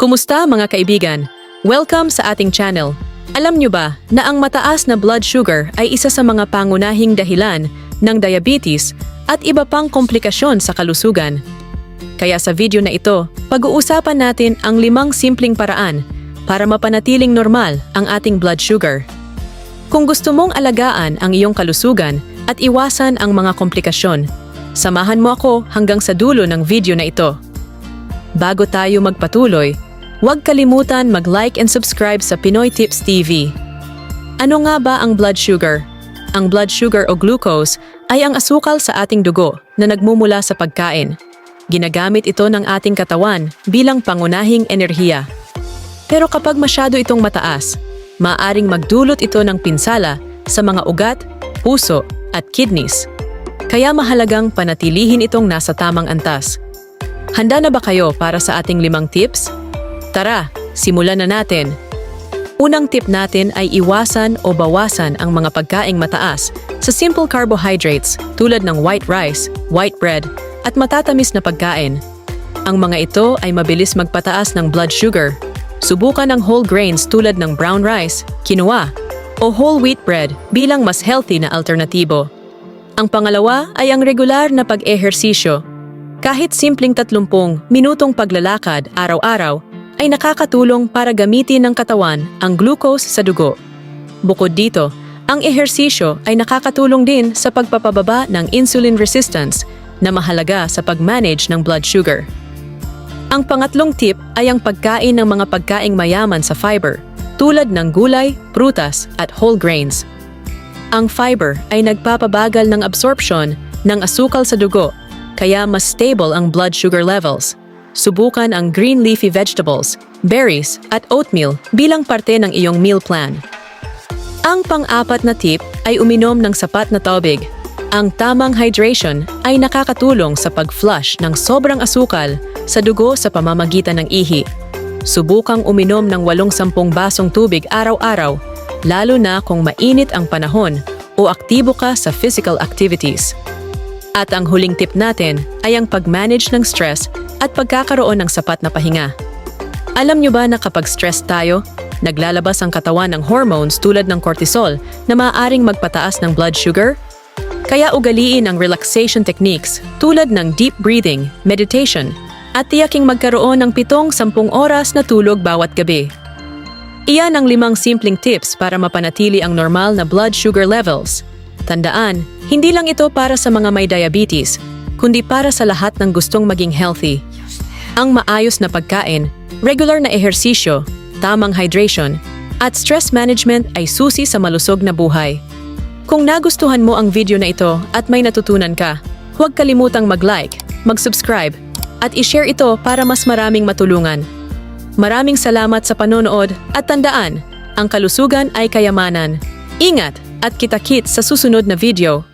Kumusta mga kaibigan? Welcome sa ating channel. Alam nyo ba na ang mataas na blood sugar ay isa sa mga pangunahing dahilan ng diabetes at iba pang komplikasyon sa kalusugan? Kaya sa video na ito, pag-uusapan natin ang limang simpleng paraan para mapanatiling normal ang ating blood sugar. Kung gusto mong alagaan ang iyong kalusugan at iwasan ang mga komplikasyon, samahan mo ako hanggang sa dulo ng video na ito. Bago tayo magpatuloy, huwag kalimutan mag-like and subscribe sa Pinoy Tips TV. Ano nga ba ang blood sugar? Ang blood sugar o glucose ay ang asukal sa ating dugo na nagmumula sa pagkain. Ginagamit ito ng ating katawan bilang pangunahing enerhiya. Pero kapag masyado itong mataas, maaring magdulot ito ng pinsala sa mga ugat, puso at kidneys. Kaya mahalagang panatilihin itong nasa tamang antas. Handa na ba kayo para sa ating limang tips? Tara, simulan na natin. Unang tip natin ay iwasan o bawasan ang mga pagkaing mataas sa simple carbohydrates tulad ng white rice, white bread, at matatamis na pagkain. Ang mga ito ay mabilis magpataas ng blood sugar. Subukan ang whole grains tulad ng brown rice, quinoa, o whole wheat bread bilang mas healthy na alternatibo. Ang pangalawa ay ang regular na pag-ehersisyo. Kahit simpleng 30 minutong paglalakad araw-araw ay nakakatulong para gamitin ng katawan ang glucose sa dugo. Bukod dito, ang ehersisyo ay nakakatulong din sa pagpapababa ng insulin resistance na mahalaga sa pag-manage ng blood sugar. Ang pangatlong tip ay ang pagkain ng mga pagkaing mayaman sa fiber, tulad ng gulay, prutas at whole grains. Ang fiber ay nagpapabagal ng absorption ng asukal sa dugo, kaya mas stable ang blood sugar levels. Subukan ang green leafy vegetables, berries at oatmeal bilang parte ng iyong meal plan. Ang pang-apat na tip ay uminom ng sapat na tubig. Ang tamang hydration ay nakakatulong sa pag-flush ng sobrang asukal sa dugo sa pamamagitan ng ihi. Subukang uminom ng 80 basong tubig araw-araw, lalo na kung mainit ang panahon o aktibo ka sa physical activities. At ang huling tip natin ay ang pag-manage ng stress at pagkakaroon ng sapat na pahinga. Alam nyo ba na kapag stressed tayo, naglalabas ang katawan ng hormones tulad ng cortisol na maaaring magpataas ng blood sugar? Kaya ugaliin ang relaxation techniques tulad ng deep breathing, meditation, at tiyaking magkaroon ng pitong sampung oras na tulog bawat gabi. Iyan ang limang simpleng tips para mapanatili ang normal na blood sugar levels. Tandaan, hindi lang ito para sa mga may diabetes, kundi para sa lahat ng gustong maging healthy. Ang maayos na pagkain, regular na ehersisyo, tamang hydration, at stress management ay susi sa malusog na buhay. Kung nagustuhan mo ang video na ito at may natutunan ka, huwag kalimutang mag-like, mag-subscribe, at i-share ito para mas maraming matulungan. Maraming salamat sa panonood at tandaan, ang kalusugan ay kayamanan. Ingat at kita-kits sa susunod na video.